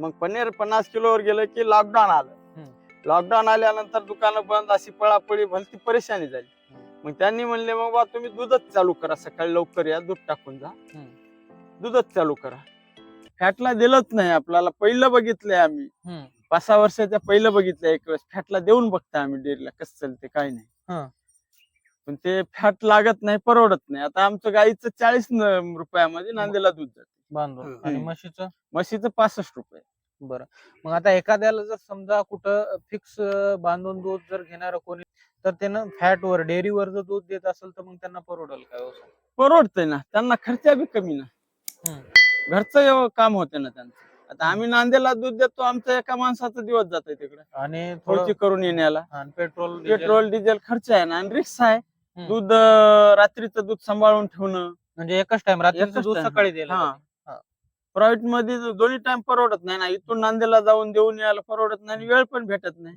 मग पनीर पन्नास किलोवर गेलं की लॉकडाऊन आलं. लॉकडाऊन आल्यानंतर दुकानं बंद अशी पळापळी भलती परेशानी झाली. मग त्यांनी म्हणले मग बा तुम्ही दूधच चालू करा सकाळी लवकर या दूध टाकून जा. दूधच चालू करा फॅटला दिलंच नाही आपल्याला पहिलं बघितलंय आम्ही. पाच सहा वर्षाच्या पहिलं बघितलं एक वेळेस फॅटला देऊन बघता आम्ही डेअरीला कसं चालते काय नाही. पण ते फॅट लागत नाही परवडत नाही आता आमचं गाईचं चाळीस रुपयामध्ये नांदेला दूध जाते बांधून हम्म. आणि म्हशीचं? म्हशीचं पासष्ट रुपये. बरं. मग आता एखाद्याला जर समजा कुठं फिक्स बांधून दूध जर घेणार कोणी तर त्यानं फॅट वर डेअरीवर जर दूध देत असेल तर मग त्यांना परवडेल काय हो? परवडतंय ना. त्यांना खर्चा बी कमी ना. हम्म. घरचं काम होते ना त्यांचं. आता आम्ही नांदेला दूध देतो आमचं एका माणसाचा दिवस जातोय तिकडे. आणि थोडं थोडीची करून येण्याला. आणि पेट्रोल डिझेल, पेट्रोल डिझेल खर्च आहे ना आणि रिक्स आहे. हम्म. दूध अं, रात्रीचं दूध सांभाळून ठेवणं. म्हणजे एकच टाइम रात्रीचं एकच दूध time, सकाळी द्यायला हा. पाहिजे. प्रायव्हेटमध्ये दोन्ही टाइम परवडत नाही ना. इथून नांदेला जाऊन देऊन यायला परवडत नाही आणि वेळ पण भेटत नाही.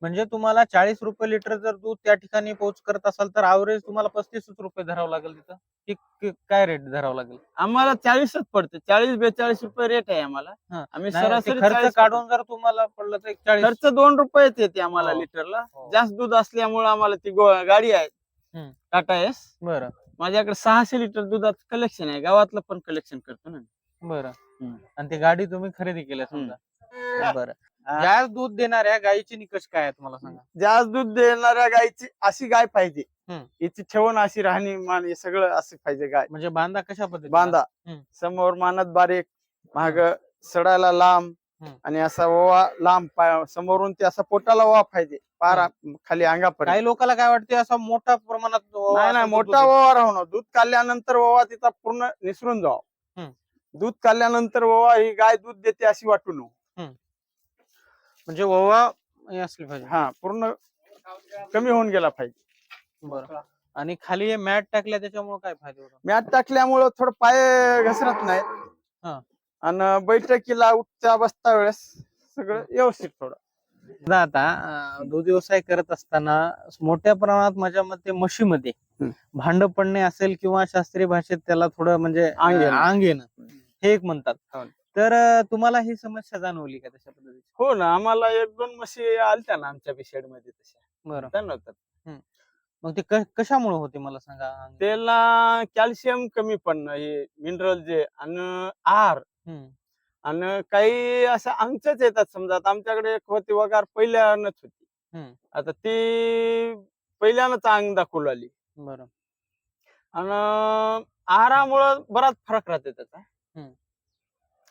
म्हणजे तुम्हाला चाळीस रुपये लिटर जर दूध त्या ठिकाणी पोहोच करत असाल तर अवरेज तुम्हाला पस्तीस रुपये धरावं लागेल तिथं. की की काय रेट धरावं लागेल? आम्हाला चाळीसच पडते. चाळीस बेचाळीस रुपये रेट आहे आम्हाला. हा. आम्ही नाही, ते सरासरी खर्च 40 काढून जर तुम्हाला पडलं तर एक चाळीस. खर्च दोन रुपयेच येते आम्हाला हो. लिटरला हो. जास्त दूध असल्यामुळे आम्हाला ती गो- गाडी आहे. हम्म. टाटा एस. बरं. माझ्याकडे सहाशे लिटर दुधाचं कलेक्शन आहे. गावातलं पण कलेक्शन करतो ना बरं. हम्म. आणि ती गाडी तुम्ही खरेदी केल्या समजा. बरं. ज्या दूध देणाऱ्या गायीचे निकष काय आहेत मला सांगा. जास्त दूध देणाऱ्या गायची अशी गाय पाहिजे. हम्म. हिची ठेवण अशी राहणी मान हे सगळं असं पाहिजे गाय. म्हणजे बांधा कशा पद्धतीने बांधा. हम्म. समोर मानत बारीक माग सडायला लांब हम्म. आणि असा ओवा लांब पाय- समोरून ते असा पोटाला ओवा पाहिजे. पारा खाली अंगापर्यंत. काही लोकांना काय वाटते असा मोठा प्रमाणात नाही नाही मोठा ओवा राहणं दूध काढल्यानंतर ओवा तिचा पूर्ण निसरून जावा. हम्म. दूध काढल्यानंतर ओवा ही गाय दूध देते अशी वाटू नको. म्हणजे ओवा हे असली पाहिजे. हा पूर्ण कमी होऊन गेला पाहिजे. बरं. आणि खाली हे मॅट टाकल्या त्याच्यामुळे काय फायदा होतो मॅट टाकल्यामुळं थोडं पाय घसरत हा. नाही आणि बैठकीला उठता बसता वेळेस सगळं व्यवस्थित थोडं. दादा आता अं, दूध व्यवसाय करत असताना मोठ्या प्रमाणात माझ्या मते म्हशीमध्ये. भांड पडणे असेल किंवा शास्त्रीय भाषेत त्याला थोडं म्हणजे अंग येणं. अंग येणं. हे एक म्हणतात हो. तर तुम्हाला ही समस्या जाणवली का तशा पद्धतीची हो ना आम्हाला एक दोन म्हशी आलत्या ना आमच्या शेडमध्ये तशा बरं मग ते कशामुळे होते मला सांगा? त्याला कॅल्शियम कमी पडणं हे मिनरल जे आणि आहार. आणि काही असं अंगच येतात समजा आमच्याकडे एक होती वगार पहिल्यानंच होती. आता ती पहिल्यानंच अंग दाखवू आली बरं आणि आहारामुळं बराच फरक राहते त्याचा.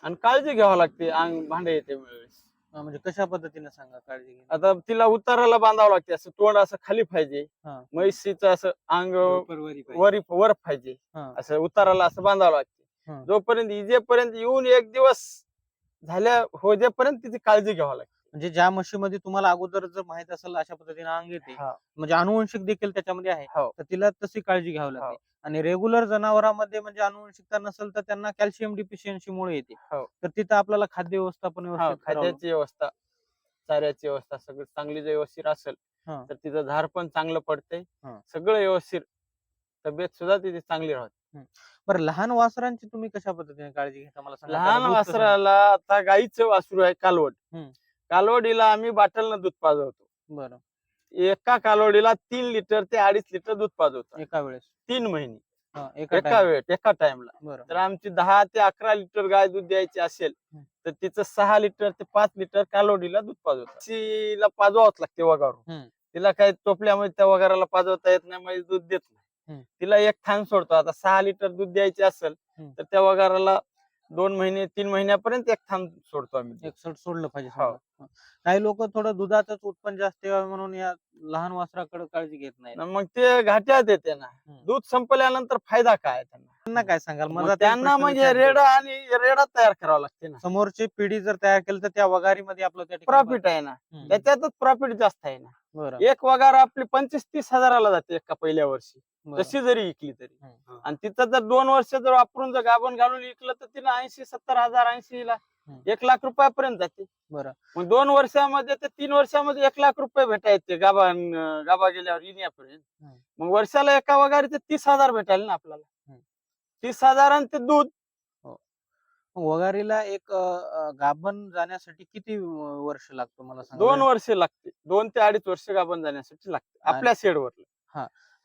आणि काळजी घ्यावी लागते अंग भांडे येते वेळेस म्हणजे कशा पद्धतीने सांगा काळजी घ्या आता तिला उताराला बांधावं लागते असं तोंड असं खाली पाहिजे हा. म्हैसीचं असं अंग वरी वर पाहिजे हा. असं उताराला असं बांधावं हा. लागते जोपर्यंत इजेपर्यंत येऊन एक दिवस झाल्या होजेपर्यंत तिची काळजी घ्यावी लागते म्हणजे ज्या म्हशीमध्ये तुम्हाला अगोदर जर माहीत असेल अशा पद्धतीने अंग येते हा. म्हणजे अनुवंशिक देखील त्याच्यामध्ये आहे हो. तर तिला तशी काळजी घ्यावी लागते आणि रेग्युलर जनावरांमध्ये म्हणजे अनुवंशिकता नसेल तर त्यांना कॅल्शियम डिफिशियन्सी मुळे येते. हो. तर तिथं आपल्याला खाद्य व्यवस्थापन हा, व्यवस्थित करावं खाद्याची व्यवस्था चाऱ्याची व्यवस्था सगळं चांगली जर व्यवस्थित असेल हा. तर तिचं झाड पण चांगलं पडते हा. सगळं व्यवस्थित तब्येत सुद्धा तिची चांगली राहते. बरं लहान वासरांची तुम्ही कशा पद्धतीने काळजी घेता मला सांगा लहान त्याला दूध कसं- वासराला आता गाईचं वासरू आहे कालवड. हम्म. कालवडीला आम्ही बाटलनं दूध पाजवतो. बरं. एका कालवडीला तीन लिटर ते अडीच लिटर दूध पाजवतो एका वेळेस. तीन महिने हा, एका एका time. वेळेत एका टाइमला बरं तर आमची दहा ते अकरा लिटर गाय दूध द्यायची असेल. तर तिचं सहा लिटर ते पाच लिटर कालोडीला दूध पाजवतात तिला पाजवावंच लागते वगारून हम्म. तिला काही टोपल्यामध्ये त्या वगाराला पाजवता येत नाही म्हणजे दूध देत. नाही तिला एक थान सोडतो आता सहा लिटर दूध द्यायचे असेल. तर त्या वगाराला दोन महिने तीन महिन्यापर्यंत एक थान सोडतो आम्ही. एक सोड सोडलं पाहिजे हो. समजा. काही लोक थोडं दुधाचंच उत्पन्न जास्त यावं म्हणून या लहान वासराकडे काळजी घेत नाही न मग ते घाट्यात येते ना हम्म. दूध संपल्यानंतर फायदा काय त्यांना त्यांना काय सांगाल मग मला ते त्यांना प्रश्न म्हणजे विचारायचा रेडा आणि रेडा तयार करावा लागते ना समोरची पिढी जर तयार केली तर त्या वगारीमध्ये आपलं त्या ठिकाणी प्रॉफिट आहे ना हम्म. त्याच्यातच प्रॉफिट जास्त आहे ना एक वगार आपली पंचवीस तीस हजाराला जाते एका पहिल्या वर्षी. तशी जरी विकली तरी. आणि तिथं जर दोन वर्ष जर वापरून जर गाभण घालून विकलं तर तिला ऐंशी सत्तर हजार ऐंशी ला. एक लाख रुपयापर्यंत जाते बरं मग दोन वर्षामध्ये ते तीन वर्षामध्ये एक लाख रुपये भेटायचे गाभा गाभा गेल्यावर येण्यापर्यंत. मग वर्षाला एका वगारीचे तीस हजार भेटायला ना आपल्याला. तीस हजार आणि ते दूध वगारीला एक अ, गाभण जाण्यासाठी किती वर्ष लागतो मला सांगा दोन वर्ष लागते. दोन ते अडीच वर्ष गाभण जाण्यासाठी लागते. आणि- आपल्या शेडवर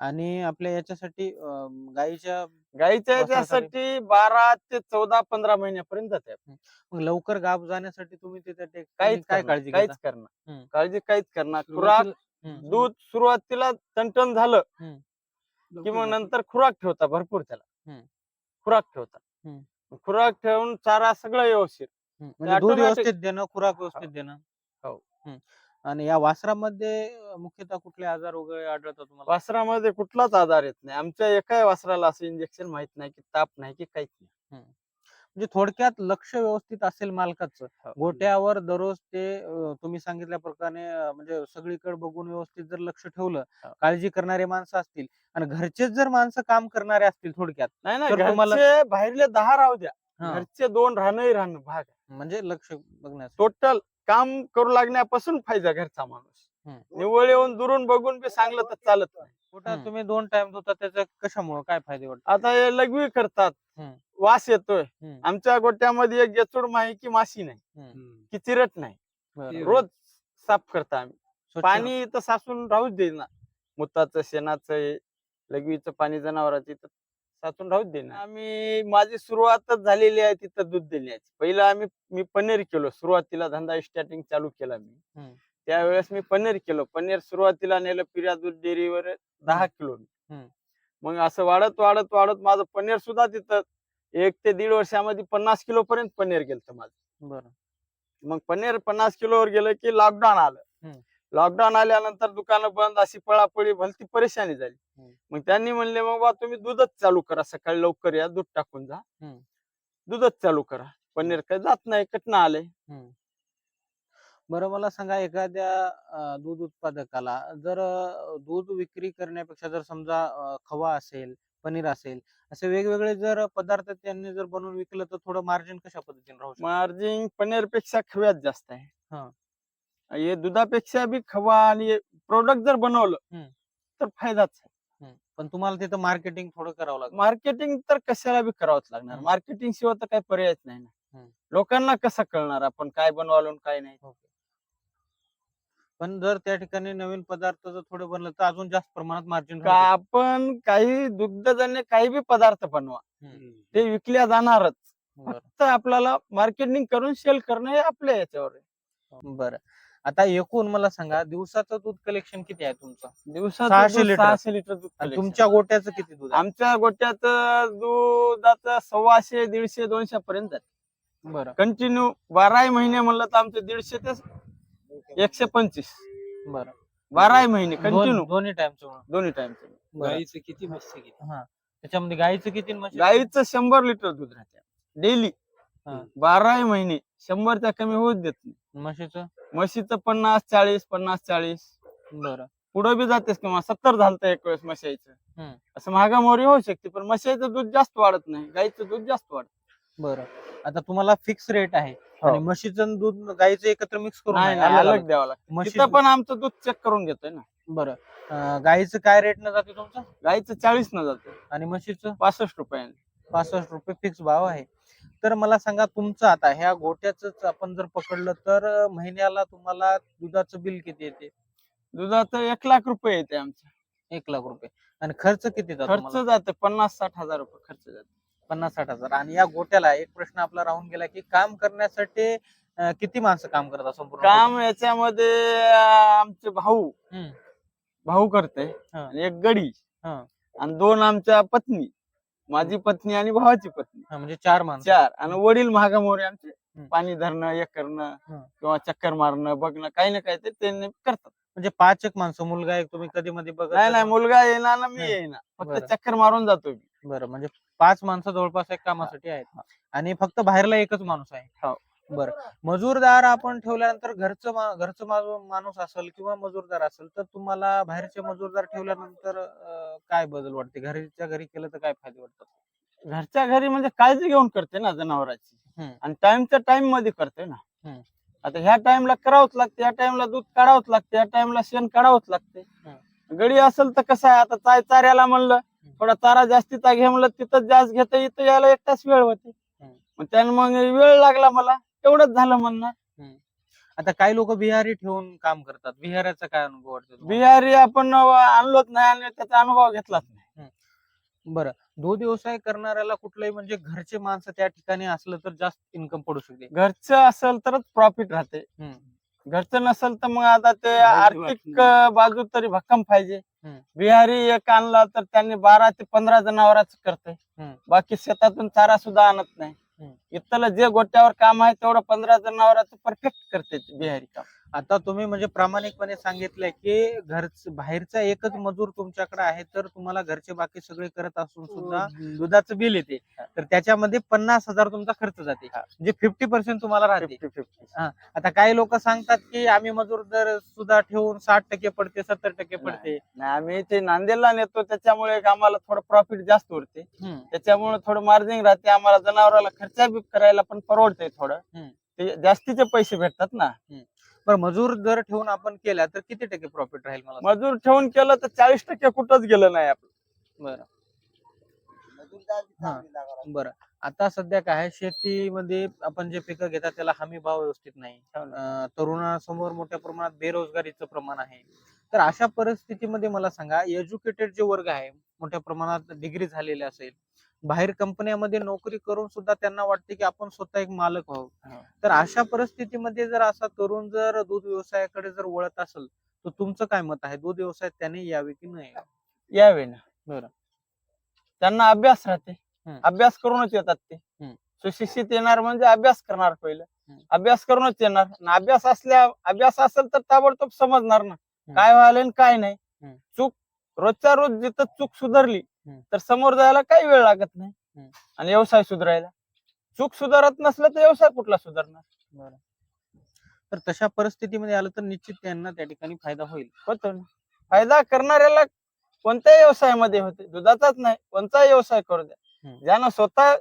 आणि आपल्या याच्यासाठी अ, गाईच्या गाईच्या वासरासाठी? बारा ते चौदा पंधरा महिन्यापर्यंत जाते मग लवकर गाभ जाण्यासाठी तुम्ही तिथे ते- काहीच काय काळजी काहीच करणार. हम्म. काळजी काहीच करणार. खुराक हम्म. दूध सुरुवातीला टणटण झालं. की मग नंतर खुराक ठेवता भरपूर त्याला. हम्म. खुराक ठेवता. हम्म. खुराक ठेवून चारा सगळं व्यवस्थित. म्हणजे दूध automatic- व्यवस्थित देणं खुराक व्यवस्थित देणं हो. हम्म. आणि या वासरामध्ये मुख्यतः कुठले आजार वगैरे आढळतात तुम्हाला वासरामध्ये कुठलाच आधार येत नाही आमच्या एकाही वासराला असं इंजेक्शन माहीत नाही की ताप नाही की काहीच नाही म्हणजे थोडक्यात लक्ष व्यवस्थित असेल मालकाचं हो. गोट्यावर दररोज ते तुम्ही सांगितल्याप्रमाणे अ, म्हणजे सगळीकडे बघून व्यवस्थित जर लक्ष ठेवलं हो. काळजी करणारे माणसं असतील आणि घरचेच जर माणसं काम करणारे असतील थोडक्यात नाही ना तर तुम्हाला- घरचे बाहेरले दहा राहू द्या हा, घरचे दोन राहणंही राहणं भाग म्हणजे लक्ष बघण्यास टोटल काम करू लागण्यापासून फायदा घरचा माणूस. निवळ येऊन दुरून बघून बी सांगलं तर चालत नाही. तुम्ही दोन टाइम धुता त्याच्या कशामुळे काय फायदे वाटतात आता हे लघवी करतात. वास येतोय. आमच्या गोट्यामध्ये एक गेचूड माही की माशी नाही. की चिरट नाही. रोज साफ करता आम्ही. पाणी तर साचून राहूच देईना. मुताचं शेणाचं लघवीचं पाणी जनावरांचं इथं साचून राहूच देईना. आम्ही माझी सुरुवातच झालेली आहे तिथं दूध देण्याची. पहिलं आम्ही मी पनीर केलो. सुरुवातीला धंदा स्टार्टिंग चालू केला मी. त्यावेळेस मी पनीर केलो. पनीर सुरुवातीला नेलं पिर्या दूध डेअरीवर दहा किलो. मग असं वाढत वाढत वाढत माझं पनीर सुद्धा तिथं एक ते दीड वर्षामध्ये पन्नास किलो पर्यंत पनीर गेलं माझं बरं मग पनीर पन्नास किलोवर गेलं की लॉकडाऊन आलं. लॉकडाऊन आल्यानंतर दुकानं बंद अशी पळापळी भलती परेशानी झाली. मग त्यांनी म्हणले मग बा तुम्ही दूधच चालू करा सकाळी लवकर या दूध टाकून जा. दूधच चालू करा पनीर काही जात नाही कटणं आले हम्म. बरं मला सांगा एखाद्या दूध उत्पादकाला जर दूध विक्री करण्यापेक्षा जर समजा खवा असेल पनीर असेल असे वेगवेगळे जर पदार्थ त्यांनी जर बनवून विकलं तर थोडं मार्जिन कशा पद्धतीने राहू शकतं मार्जिन पनीरपेक्षा खव्यात जास्त आहे हा. हे दुधापेक्षा बी खवा आणि प्रोडक्ट जर बनवलं हम्म. तर फायदाच आहे हम्म. पण तुम्हाला तिथं मार्केटिंग थोडं करावं लागतं मार्केटिंग तर कशाला बी करावंच लागणार हम्म. मार्केटिंग शिवाय तर काही पर्यायच नाही ना हम्म. लोकांना कसं कळणार आपण काय बनवालो आणि काय नाही पण जर त्या ठिकाणी नवीन पदार्थ जर थोडे बनलं तर अजून जास्त प्रमाणात मार्जिन का आपण काही दुग्धजन्य काही बी पदार्थ बनवा ते विकल्या जाणारच. फक्त आपल्याला मार्केटिंग करून सेल करणं हे आपल्या याच्यावर आहे. बरं. आता एकूण मला सांगा दिवसाचं दूध कलेक्शन किती आहे तुमचं? दिवसाचं सहाशे लिटर. सहाशे लिटर दूध आणि collection. तुमच्या गोट्याचं किती दूध आहे? आमच्या गोट्याचं दुधाचं सव्वाशे दीडशे दोनशे पर्यंत बरं. कंटिन्यू बाराही महिने म्हणलं तर आमचे दीडशे ते एकशे पंचवीस. बरं. बाराही महिने दोन- कंटिन्यू दोन्ही टाइमचं दोन्ही टाइमचे गाईचं किती हा. त्याच्यामध्ये गाईचं किती आणि म्हशीचं? गाईचं शंभर लिटर दूध राहते. डेली. हा. बाराही महिने. शंभरच्या कमी होऊच देत नाही? म्हशीचं? म्हशीचं पन्नास चाळीस पन्नास चाळीस. बरं. पुढे बी जातेस किंवा सत्तर झालं एक वेळेस म्हशाईचं हम्म. असं महागामोरी होऊ शकते पण म्हशाईचं दूध जास्त वाढत नाही. गाईचं दूध जास्त वाढत. बरं. आता तुम्हाला फिक्स रेट आहे. हो. आणि म्हशीचं आणि दूध गाईचं एकत्र मिक्स करून नाही आहे, नाही, अलग. द्यावं लागतं. म्हशी तिथं पण आमचं दूध चेक करून घेतोय ना. बरं. अं, गाईचं काय रेट न जाते तुमचं? गाईचं चाळीस न जातं. आणि म्हशीचं? पासष्ट रुपयाने पासष्ट रुपये फिक्स भाव आहे. तर मला सांगा तुमचं आता ह्या गोट्याच आपण जर पकडलं तर अं, महिन्याला तुम्हाला दुधाचं बिल किती येते? दुधाचं एक लाख रुपये येते आमचं. एक लाख रुपये. आणि खर्च किती जातो खर्च तुम्हाला? जाते पन्नास साठ हजार रुपये खर्च जाते. पन्नास साठ हजार आणि या गोट्याला एक प्रश्न आपला राहून गेला की काम करण्यासाठी अं, किती माणसं काम करतात संपूर्ण काम याच्यामध्ये अं, आमचे भाऊ हम्म. भाऊ करते हा. आणि एक गडी हा. आणि दोन आमच्या पत्नी माझी पत्नी आणि भावाची पत्नी हा, म्हणजे चार माणसं चार आणि वडील महागामोरे आमचे. पाणी धरणं हे करणं हम्म. किंवा चक्कर मारणं बघणं काही ना काही ते त्यांनी करतात म्हणजे पाच एक माणसं मुलगा एक तुम्ही कधी मध्ये बघत नाही. मुलगा येणार ना मी. येईना बरं. फक्त चक्कर मारून जातो मी बरं म्हणजे पाच माणसं जवळपास एक कामासाठी आहेत. आणि फक्त बाहेरला एकच माणूस आहे. हो. बरं. मजूरदार आपण ठेवल्यानंतर घरचं मा- घरचं माणूस असेल किंवा मजूरदार असेल तर तुम्हाला बाहेरचे मजूरदार ठेवल्यानंतर काय बदल वाटते? घरीच्या घरी केलं तर काय फायदे वाटतात? घरच्या घरी म्हणजे काळजी घेऊन करते ना जनावरांची. आणि टाइमच्या टाइममध्ये करते ना. आता ह्या टाइमला करावंच लागते या टाइमला दूध काढावंच लागते या टाइमला शेण काढावंच लागते. गडी असेल तर कसं आहे? आता चाय चाऱ्याला म्हणलं थोडा चारा जास्तीचा घे म्हणलं तिथं जास्त घेता इथं यायला एक तास वेळ होते. मग त्यानं मग वेळ लागला मला एवढंच झालं म्हणणं. आता काही लोक बिहारी ठेवून काम करतात. बिहाराचा काय अनुभव वाटतो? बिहारी आपण आणलोच नाही आणि त्याचा अनुभव घेतलाच नाही. बरं. दूध व्यवसाय करणाऱ्याला कुठलंही म्हणजे घरचे माणसं त्या ठिकाणी असलं तर जास्त इन्कम पडू शकते. घरचं असेल तरच प्रॉफिट राहते. घरचं नसेल तर मग आता ते आर्थिक बाजू तरी भक्कम पाहिजे. बिहारी एक आणला तर त्यांनी बारा ते पंधरा जनावरांच करते. बाकी शेतातून चारा सुद्धा आणत नाही. इथलं जे गोट्यावर काम आहे तेवढं पंधरा जनावरांचं परफेक्ट करते बिहारी काम आता तुम्ही म्हणजे प्रामाणिकपणे सांगितलंय की घर बाहेरचा एकच मजूर तुमच्याकडे आहे तर तुम्हाला घरचे बाकी सगळे करत असून सुद्धा दुधाचं बिल येते. तर त्याच्यामध्ये पन्नास हजार तुमचा खर्च जाते हा. म्हणजे फिफ्टी पर्सेंट तुम्हाला राहते. आता काही लोक सांगतात की आम्ही मजूर दर सुद्धा ठेवून साठ टक्के पडते सत्तर टक्के पडते. आम्ही ते नांदेडला नेतो त्याच्यामुळे आम्हाला थोडं प्रॉफिट जास्त उरते. त्याच्यामुळे थोडं मार्जिन राहते आम्हाला जनावराला खर्चा करायला पण परवडते थोडं. जास्तीचे पैसे भेटतात ना. बरं मजूर जर ठेवून आपण केला तर किती टक्के प्रॉफिट राहील मला सांगा? मजूर ठेवून केलं तर चाळीस टक्के कुठंच गेलं नाही आपलं. बरं. हा. बरं. आता सध्या काय आहे, शेतीमध्ये आपण जे पिकं घेतात त्याला हमी भाव व्यवस्थित नाही. अं, तरुणासमोर मोठ्या प्रमाणात बेरोजगारीचं प्रमाण आहे. तर अशा परिस्थितीमध्ये मला सांगा एज्युकेटेड जे वर्ग आहे मोठ्या प्रमाणात डिग्री झालेले असेल बाहेर कंपन्यामध्ये नोकरी करून सुद्धा त्यांना वाटते की आपण स्वतः एक मालक हो. व्हावं तर अशा परिस्थितीमध्ये जर असा तरुण जर दूध व्यवसायाकडे जर वळत असेल तर तुमचं काय मत आहे दूध व्यवसायात त्याने यावे की नाही यावे ना बरं. त्यांना अभ्यास राहते. अभ्यास करूनच येतात ते. सुशिक्षित येणार म्हणजे अभ्यास करणार पहिलं. अभ्यास करूनच येणार अभ्यास असल्या अभ्यास असेल तर ताबडतोब समजणार ना. काय व्हायला आणि काय नाही. चूक रोजच्या रोज जिथं चूक सुधारली. तर समोर जायला काही वेळ लागत नाही. आणि व्यवसाय सुधारायला. चूक सुधारत नसलं तर व्यवसाय कुठला सुधारणार? तर तशा परिस्थितीमध्ये आलं तर निश्चित त्यांना त्या ठिकाणी फायदा होईल. होतो फायदा करणाऱ्याला कोणत्याही व्यवसायामध्ये होते. दुधाचाच नाही कोणताही व्यवसाय करू द्या. ज्यानं स्वतः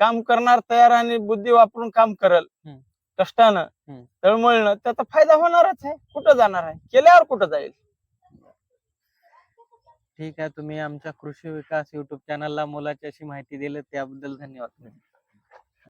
काम करणार तयार आणि बुद्धी वापरून काम करल. कष्टानं. तळमळणं त्याचा फायदा होणारच आहे. कुठं जाणार आहे? केल्यावर कुठं जाईल? ठीक आहे. तुम्ही आमच्या कृषी विकास युट्यूब चॅनलला मोलाची अशी माहिती दिली त्याबद्दल धन्यवाद